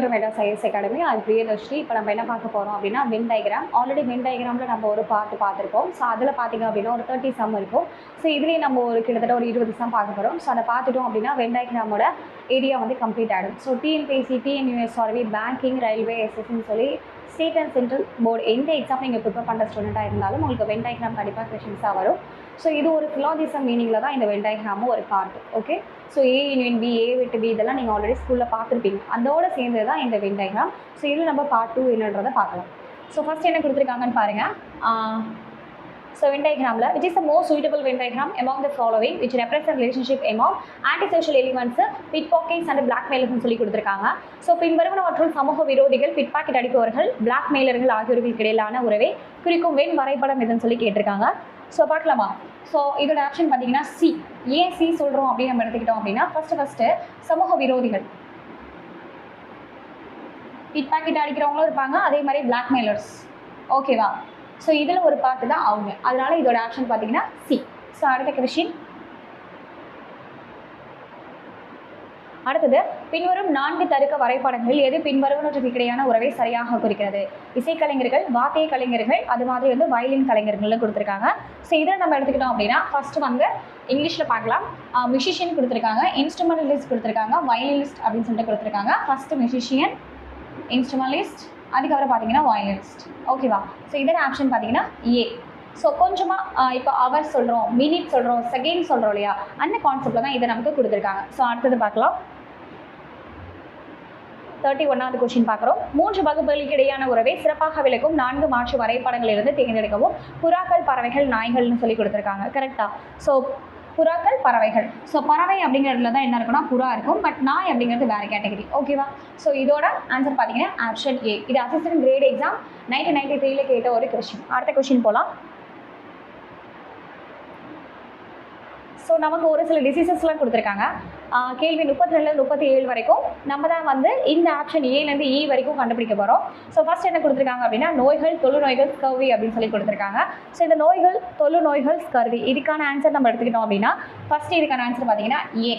Welcome meta science academy அது பிரியதர்ஷினி இப்போ நம்ம என்ன பார்க்க போகிறோம் அப்படின்னா வென் டயக்ராம் ஆல்ரெடி வென் டயக்ராமில் நம்ம ஒரு பாட்டு பார்த்துருக்கோம். ஸோ அதில் பார்த்தீங்க அப்படின்னா ஒரு தேர்ட்டி சம் இருக்கும். ஸோ இதுலேயே நம்ம ஒரு கிட்டத்தட்ட ஒரு இருபது சம் பார்க்க போகிறோம் ஸோ அதை பார்த்துட்டோம் அப்படின்னா வென் டயக்ராமோட ஏரியா வந்து கம்ப்ளீட் ஆகிடும் so TNPSC TNUS sorry banking railway எஸ்எஸ்சின்னு சொல்லி ஸ்டேட் அண்ட் சென்ட்ரல் போர்டு எந்த எக்ஸாம் நீங்கள் ப்ரிப்பேர் பண்ணுற ஸ்டூடெண்ட்டாக இருந்தாலும் உங்களுக்கு வென் டயக்ராம் கண்டிப்பாக கொஷின்ஸாக வரும். ஸோ இது ஒரு ஃபிலாஜிசம் மீனிங்கில் தான் இந்த வென் டயக்ராமும் ஒரு part okay so A union B A விட்டு பி இதெல்லாம் நீங்கள் ஆல்ரெடி ஸ்கூலில் பார்த்துருப்பீங்க. அதோட சேர்ந்து தான் இந்த வென் டயக்ராம் ஸோ இதில் நம்ம பார்ட் டூ என்னன்றதை பார்க்கலாம். ஸோ ஃபஸ்ட் என்ன கொடுத்துருக்காங்கன்னு பாருங்கள் so Venn டயக்ராமில் which is the most suitable Venn diagram among the following which represent relationship among antisocial elements pick pockets and black மெயிலர்ஸ்னு சொல்லி கொடுத்துருக்காங்க. ஸோ பின்வருவனவற்றுள் சமூக விரோதிகள் பிட்பாக்கெட் அடிப்பவர்கள் பிளாக் மெயிலர்கள் ஆகியோருக்கு இடையிலான உறவை குறிக்கும் வெண் வரைபடம் எதுன்னு சொல்லி கேட்டிருக்காங்க. ஸோ பார்க்கலாமா? ஸோ இதோட ஆப்ஷன் பார்த்தீங்கன்னா சி ஏன் சி சொல்கிறோம் அப்படின்னு நம்ம எடுத்துக்கிட்டோம் அப்படின்னா ஃபஸ்ட்டு ஃபஸ்ட்டு சமூக விரோதிகள். பிட்பாக்கெட் அடிக்கிறவங்களும் இருப்பாங்க அதே மாதிரி பிளாக் மெயிலர்ஸ் ஓகேவா ஸோ இதில் ஒரு பாட்டு தான் அவங்க. அதனால இதோட ஆப்ஷன் பார்த்தீங்கன்னா சி ஸோ அடுத்த கொஷின் அடுத்தது பின்வரும் நான்கு தருக்க வரைபடங்களில் எது பின்வருவனற்றுக்கு இடையான உறவை சரியாக குறிக்கிறது? இசைக்கலைஞர்கள் வாத்திய கலைஞர்கள் அது மாதிரி வந்து வயலின் கலைஞர்கள் கொடுத்துருக்காங்க. ஸோ இதை நம்ம எடுத்துக்கிட்டோம் அப்படின்னா ஃபர்ஸ்ட் வந்து இங்கிலீஷில் பார்க்கலாம். மியூசிஷியன் கொடுத்துருக்காங்க. இன்ஸ்ட்ருமெண்டலிஸ்ட் கொடுத்துருக்காங்க. வயலினிஸ்ட் அப்படின்னு சொல்லிட்டு கொடுத்துருக்காங்க. ஃபர்ஸ்ட் மியூசிஷியன் இன்ஸ்ட்ருமெண்டலிஸ்ட் அதுக்கப்புறம் பார்த்தீங்கன்னா வயலினிஸ்ட் ஓகேவா ஸோ இதோட ஆப்ஷன் பார்த்தீங்கன்னா ஏ ஸோ கொஞ்சமாக இப்போ அவர் சொல்கிறோம் மினிட் சொல்கிறோம் செகண்ட் சொல்கிறோம் இல்லையா? அந்த கான்செப்டில் தான் இதை நமக்கு கொடுத்துருக்காங்க. ஸோ அடுத்தது பார்க்கலாம். தேர்ட்டி ஒன்னாவது கொஸ்டின் பார்க்குறோம். மூன்று வகுப்புகளுக்கு இடையான உறவை சிறப்பாக விளக்கும் நான்கு மாற்று வரைபடங்களிலிருந்து தேர்ந்தெடுக்கவும் புறாக்கள் பறவைகள் நாய்கள்னு சொல்லி கொடுத்துருக்காங்க. கரெக்டாக ஸோ புறாக்கள் பறவைகள். ஸோ பறவை அப்படிங்கிறதுல தான் என்ன இருக்குன்னா புறா இருக்கும். பட் நாய் அப்படிங்கிறது வேறு கேட்டகரி ஓகேவா ஸோ இதோட ஆன்சர் பார்த்தீங்கன்னா ஆப்ஷன் ஏ இது assistant grade exam nineteen ninety த்ரீல கேட்ட ஒரு கொஸ்டின் அடுத்த கொஸ்டின் போகலாம் ஸோ நமக்கு ஒரு சில டிசீசஸ்லாம் கொடுத்துருக்காங்க. கேள்வி முப்பத்தி ரெண்டுலேருந்து முப்பத்தி ஏழு வரைக்கும் நம்ம தான் வந்து இந்த ஆப்ஷன் ஏலேருந்து இ e வரைக்கும் கண்டுபிடிக்க போகிறோம் ஸோ ஃபர்ஸ்ட் என்ன கொடுத்துருக்காங்க அப்படின்னா நோய்கள் தொழு நோய்கள் ஸ்கர்வி அப்படின்னு சொல்லி கொடுத்துருக்காங்க. ஸோ இந்த நோய்கள் தொழு நோய்கள் ஸ்கர்வி இதுக்கான ஆன்சர் நம்ம எடுத்துக்கிட்டோம் அப்படின்னா ஃபர்ஸ்ட் இதுக்கான ஆன்சர் பார்த்தீங்கன்னா ஏ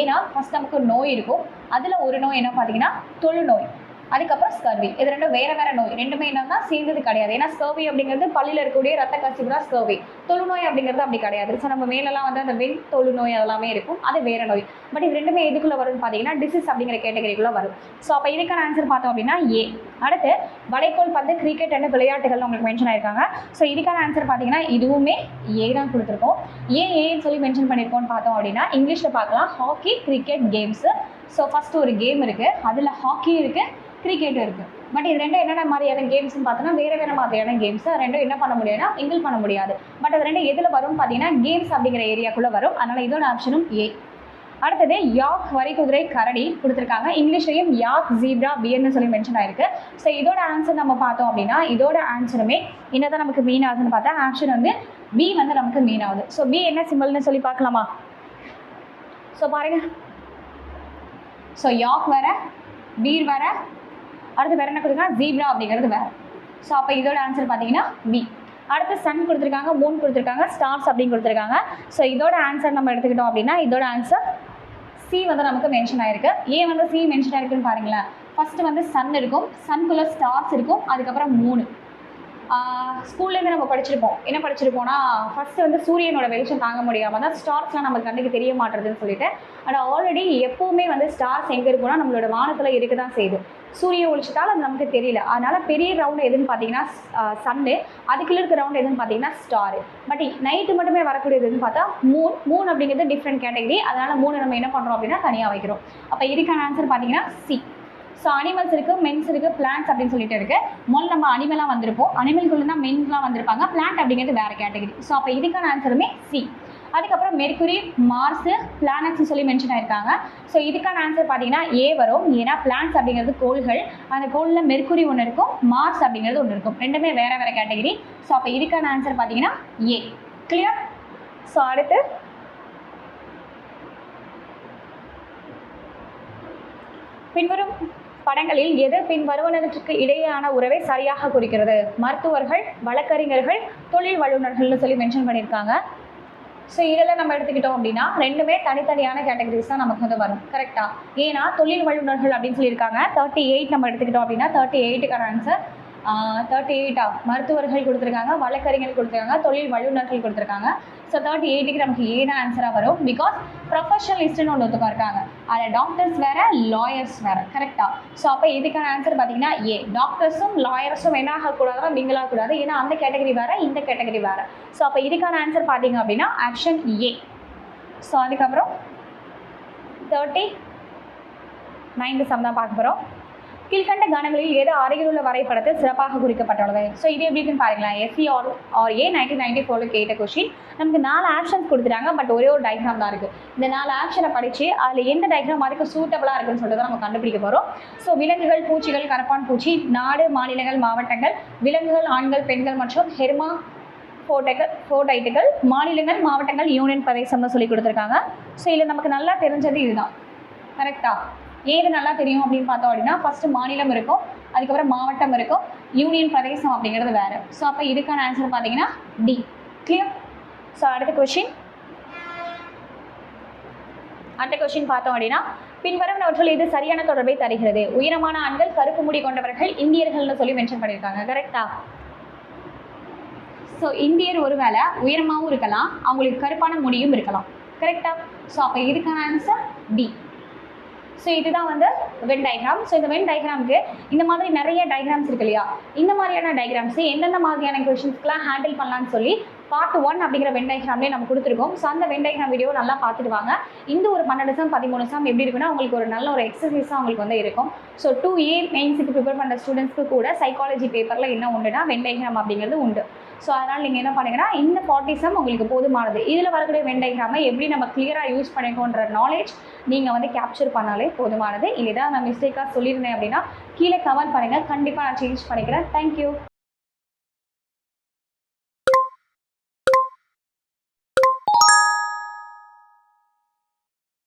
ஏன்னா ஃபர்ஸ்ட் நமக்கு நோய் இருக்கும். அதில் ஒரு நோய் என்ன பார்த்தீங்கன்னா தொழு நோய் அதுக்கப்புறம் ஸ்கர்வி இது ரெண்டும் வேற வேற நோய். ரெண்டுமே என்னன்னா சேர்ந்தது கிடையாது. ஏன்னா ஸ்கர்வி அப்படிங்கிறது பள்ளியில் இருக்கக்கூடிய ரத்த கசிவு தான் ஸ்கர்வி தொழுநோய் அப்படிங்கிறது அப்படி கிடையாது. ஸோ நம்ம மேலெல்லாம் வந்து அந்த வெண் தொழுநோய் அதெல்லாமே இருக்கும். அது வேற நோய். பட் இது ரெண்டுமே எதுக்குள்ள வரும்னு பார்த்தீங்கன்னா டிசீஸ் அப்படிங்கிற கேட்டகரிக்குள்ள வரும். ஸோ அப்போ இதுக்கான ஆன்சர் பார்த்தோம் அப்படின்னா ஏ அடுத்து வலைக்கோல் பந்து கிரிக்கெட் அண்ட் விளையாட்டுகள் உங்களுக்கு மென்ஷன் ஆயிருக்காங்க. ஸோ இதுக்கான ஆன்சர் பார்த்தீங்கன்னா இதுவுமே ஏ தான் கொடுத்துருக்கோம். ஏன் ஏன்னு சொல்லி மென்ஷன் பண்ணியிருக்கோம்னு பார்த்தோம் அப்படின்னா இங்கிலீஷில் பார்க்கலாம். Hockey cricket games so first ஒரு கேம் இருக்குது அதில் ஹாக்கி இருக்குது கிரிக்கெட் இருக்குது பட் இது ரெண்டும் என்னென்ன மாதிரியான கேம்ஸ்னு பார்த்தோன்னா வேறு வேறு மாதிரியான கேம்ஸ் ரெண்டும் என்ன பண்ண முடியாதுன்னா மிங்கிள் பண்ண முடியாது. பட் அது ரெண்டும் எதில் வரும்னு பார்த்தீங்கன்னா கேம்ஸ் அப்படிங்கிற ஏரியாக்குள்ளே வரும். அதனால் இதோட ஆப்ஷனும் ஏ அடுத்தது யாக் வரிக்குதிரை கரடி கொடுத்துருக்காங்க. இங்கிலீஷ்லையும் யாக் ஜீப்ரா பியர்னு சொல்லி மென்ஷன் ஆயிருக்கு. ஸோ இதோட ஆன்சர் நம்ம பார்த்தோம் அப்படின்னா இதோட ஆன்சருமே என்னதான் நமக்கு மீன் ஆகுதுன்னு பார்த்தா ஆப்ஷன் வந்து பி வந்து நமக்கு மீன் ஆகுது. ஸோ பி என்ன சிம்பிள்னு சொல்லி பார்க்கலாமா? ஸோ பாருங்க. ஸோ யாக் வேற பீர் வேற அடுத்து வேற என்ன கொடுத்துருக்காங்க ஜீப்ரா அப்படிங்கிறது வேற. ஸோ அப்போ இதோட ஆன்சர் பார்த்தீங்கன்னா பி அடுத்து சன் கொடுத்துருக்காங்க மூன் கொடுத்துருக்காங்க ஸ்டார்ஸ் அப்படின்னு கொடுத்துருக்காங்க. ஸோ இதோட ஆன்சர் நம்ம எடுத்துக்கிட்டோம் அப்படின்னா இதோட ஆன்சர் சி வந்து நமக்கு மென்ஷன் ஆயிருக்கு. ஏன் வந்து சி மென்ஷன் ஆயிருக்குன்னு பாருங்களேன். ஃபர்ஸ்ட் வந்து சன் இருக்கும் சன்குள்ள ஸ்டார்ஸ் இருக்கும் அதுக்கப்புறம் மூணு ஸ்கூல்லேருந்து நம்ம படிச்சிருப்போம். என்ன படிச்சிருப்போம்னா ஃபஸ்ட்டு வந்து சூரியனோட வெளிச்சம் தாங்க முடியாமல் தான் ஸ்டார்ஸ்லாம் நம்ம கண்ணுக்கு தெரிய மாட்டேறதுன்னு சொல்லிட்டு ஆனால் ஆல்ரெடி எப்போவுமே வந்து ஸ்டார்ஸ் எங்கே இருக்கும்னா நம்மளோட வானத்தில் இருக்க தான் செய்யுது. சூரிய ஒழிச்சிட்டால் அது நமக்கு தெரியல. அதனால் பெரிய ரவுண்ட் எதுன்னு பார்த்தீங்கன்னா சன்னு அதுக்குள்ளே இருக்க ரவுண்ட் எதுன்னு பார்த்தீங்கன்னா ஸ்டார் பட் நைட்டு மட்டுமே வரக்கூடியதுன்னு பார்த்தா மூன் மூன் அப்படிங்கிறது டிஃப்ரெண்ட் கேட்டகரி அதனால் மூணு நம்ம என்ன பண்ணுறோம் அப்படின்னா தனியாக வைக்கிறோம். அப்போ இதுக்கான ஆன்சர் பார்த்தீங்கன்னா சி ஸோ அனிமல்ஸ் இருக்குது மென்ஸ் இருக்குது பிளான்ஸ் அப்படின்னு சொல்லிட்டு இருக்குது முதல்ல நம்ம அனிமலாக வந்திருப்போம். அனிமல்குள்ளே தான் மென்ஸ்லாம் வந்திருப்பாங்க. பிளான்ட் அப்படிங்கிறது வேறு கேட்டகரி ஸோ அப்போ இதுக்கான ஆன்சருமே சி அதுக்கப்புறம் மெர்க்குரி மார்ஸு பிளானட்ஸ்னு சொல்லி மென்ஷன் ஆயிருக்காங்க. ஸோ இதுக்கான ஆன்சர் பார்த்தீங்கன்னா ஏ வரும். ஏன்னா பிளான்ஸ் அப்படிங்கிறது கோள்கள். அந்த கோளில் மெர்க்குரி ஒன்று இருக்கும். மார்ஸ் அப்படிங்கிறது ஒன்று இருக்கும். ரெண்டுமே வேறு வேறு கேட்டகரி ஸோ அப்போ இதுக்கான ஆன்சர் பார்த்தீங்கன்னா ஏ கிளியர் ஸோ அடுத்து. பின்வரும். படங்களில் எதிர் பின் வருவனருக்கு இடையேயான உறவை சரியாக குறிக்கிறது. மருத்துவர்கள் வழக்கறிஞர்கள் தொழில் வல்லுநர்கள்னு சொல்லி மென்ஷன் பண்ணியிருக்காங்க. ஸோ இதெல்லாம் நம்ம எடுத்துக்கிட்டோம் அப்படின்னா ரெண்டுமே தனித்தனியான கேட்டகரிஸ் தான் நமக்கு வந்து வரும். கரெக்டாக ஏன்னா தொழில் வல்லுநர்கள் அப்படின்னு சொல்லியிருக்காங்க. தேர்ட்டி எயிட் நம்ம எடுத்துக்கிட்டோம் அப்படின்னா தேர்ட்டி எயிட்டுக்கான ஆன்சர் தேர்ட்டி எயிட்டா மருத்துவர்கள் கொடுத்துருக்காங்க வழக்கறிஞர்கள் கொடுத்துருக்காங்க தொழில் வல்லுநர்கள் கொடுத்துருக்காங்க. ஸோ தேர்ட்டி எயிட்டுக்கு நமக்கு ஏ ஆன்சராக வரும். பிகாஸ் ப்ரொஃபஷனலிஸ்ட்னு ஒன்று ஒருத்தவங்க இருக்காங்க. அதில் டாக்டர்ஸ் வேறு லாயர்ஸ் வேறு. கரெக்டாக ஸோ அப்போ இதுக்கான ஆன்சர் பார்த்தீங்கன்னா ஏ டாக்டர்ஸும் லாயர்ஸும் என்ன ஆகக்கூடாதுன்னா மிங்கிள் ஆகக்கூடாது. ஏன்னா அந்த கேட்டகரி வேறு இந்த கேட்டகரி வேறு. ஸோ அப்போ இதுக்கான ஆன்சர் பார்த்தீங்க அப்படின்னா ஆப்ஷன் ஏ ஸோ அதுக்கப்புறம் தேர்ட்டி நைன்த்து சம் தான் பார்க்க போகிறோம் கீழ்கண்ட கணங்களில் எது அருகிலுள்ள வரைபடத்தில் சிறப்பாக குறிக்கப்பட்டுள்ளது. ஸோ இது எப்படி இருக்குன்னு பாருங்களேன். SC R R A nineteen ninety ஃபோரில் கேட்ட கொஷின் நமக்கு நாலு ஆப்ஷன்ஸ் கொடுத்துட்டாங்க பட் ஒரே ஒரு டயக்ராம் தான் இருக்குது இந்த நாலு ஆப்ஷனை படித்து அதில் எந்த டயக்ராம் அதுக்கு சூட்டபுளாக இருக்குன்னு சொல்லிட்டு தான் நம்ம கண்டுபிடிக்க போகிறோம் ஸோ விலங்குகள் பூச்சிகள் கரப்பான் பூச்சி நாடு மாநிலங்கள் மாவட்டங்கள் விலங்குகள் ஆண்கள் பெண்கள் மற்றும் ஹெர்மா ஃபோட்டைகள் ஃபோர்டைட்டுகள் மாநிலங்கள் மாவட்டங்கள் யூனியன் பிரதேசம்னு சொல்லி கொடுத்துருக்காங்க. ஸோ இதில் நமக்கு நல்லா தெரிஞ்சது இதுதான். கரெக்டாக ஏது நல்லா தெரியும் அப்படின்னு பார்த்தோம் அப்படின்னா ஃபஸ்ட்டு மாநிலம் இருக்கும் அதுக்கப்புறம் மாவட்டம் இருக்கும் யூனியன் பிரதேசம் அப்படிங்கிறது வேறு. ஸோ அப்போ இதுக்கான ஆன்சர் பார்த்தீங்கன்னா டி கிளியர் ஸோ அடுத்த கொஷின் அடுத்த கொஷின் பார்த்தோம் அப்படின்னா பின்வருவனவற்றில் இது சரியான தொடர்பை தருகிறது. உயரமான ஆண்கள் கருப்பு முடி கொண்டவர்கள் இந்தியர்கள்னு சொல்லி மென்ஷன் பண்ணியிருக்காங்க கரெக்டா ஸோ இந்தியர் ஒருவேளை உயரமாகவும் இருக்கலாம் அவங்களுக்கு கருப்பான முடியும் இருக்கலாம் கரெக்டா ஸோ அப்போ இதுக்கான ஆன்சர் டி ஸோ இதுதான் வந்து வென் டயக்ராம் ஸோ இந்த வென் டயக்ராமுக்கு இந்த மாதிரி நிறைய டயக்ராம்ஸ் இருக்கு இல்லையா? இந்த மாதிரியான டயக்ராம்ஸ் எந்தெந்த மாதிரியான கொஷின்ஸ்க்குலாம் ஹேண்டில் பண்ணலாம்னு சொல்லி பார்ட் ஒன் அப்படிங்கிற வென் டயக்ராம்லேயே நம்ம கொடுத்துருக்கோம். ஸோ அந்த வென் டயக்ராம் வீடியோ நல்லா பார்த்துட்டு வாங்க. இந்த ஒரு பன்னெண்டு சம் பதிமூணு சம் எப்படி இருக்குன்னா உங்களுக்கு ஒரு நல்ல ஒரு எக்ஸசைஸாக உங்களுக்கு வந்து இருக்கும். ஸோ டூ ஏ மெயின்ஸுக்கு ப்ரிப்பேர் பண்ணுற ஸ்டூடெண்ட்ஸ்க்கு கூட சைக்காலஜி பேப்பரில் என்ன உண்டுனா வென் டயக்ராம் அப்படிங்கிறது உண்டு. ஸோ அதனால் நீங்கள் என்ன பண்ணுங்கன்னா இந்த ஃபார்ட்டி உங்களுக்கு போதுமானது. இதில் வரக்கூடிய வெண்டைகிராமை எப்படி நம்ம கிளியராக யூஸ் பண்ணிக்கோன்ற நாலேஜ் நீங்கள் வந்து கேப்சர் பண்ணாலே போதுமானது. இல்லை தான் நான் மிஸ்டேக்காக சொல்லியிருந்தேன் அப்படின்னா கீழே கமெண்ட் பண்ணுங்கள் கண்டிப்பாக நான் சேஞ்ச் பண்ணிக்கிறேன். தேங்க்யூ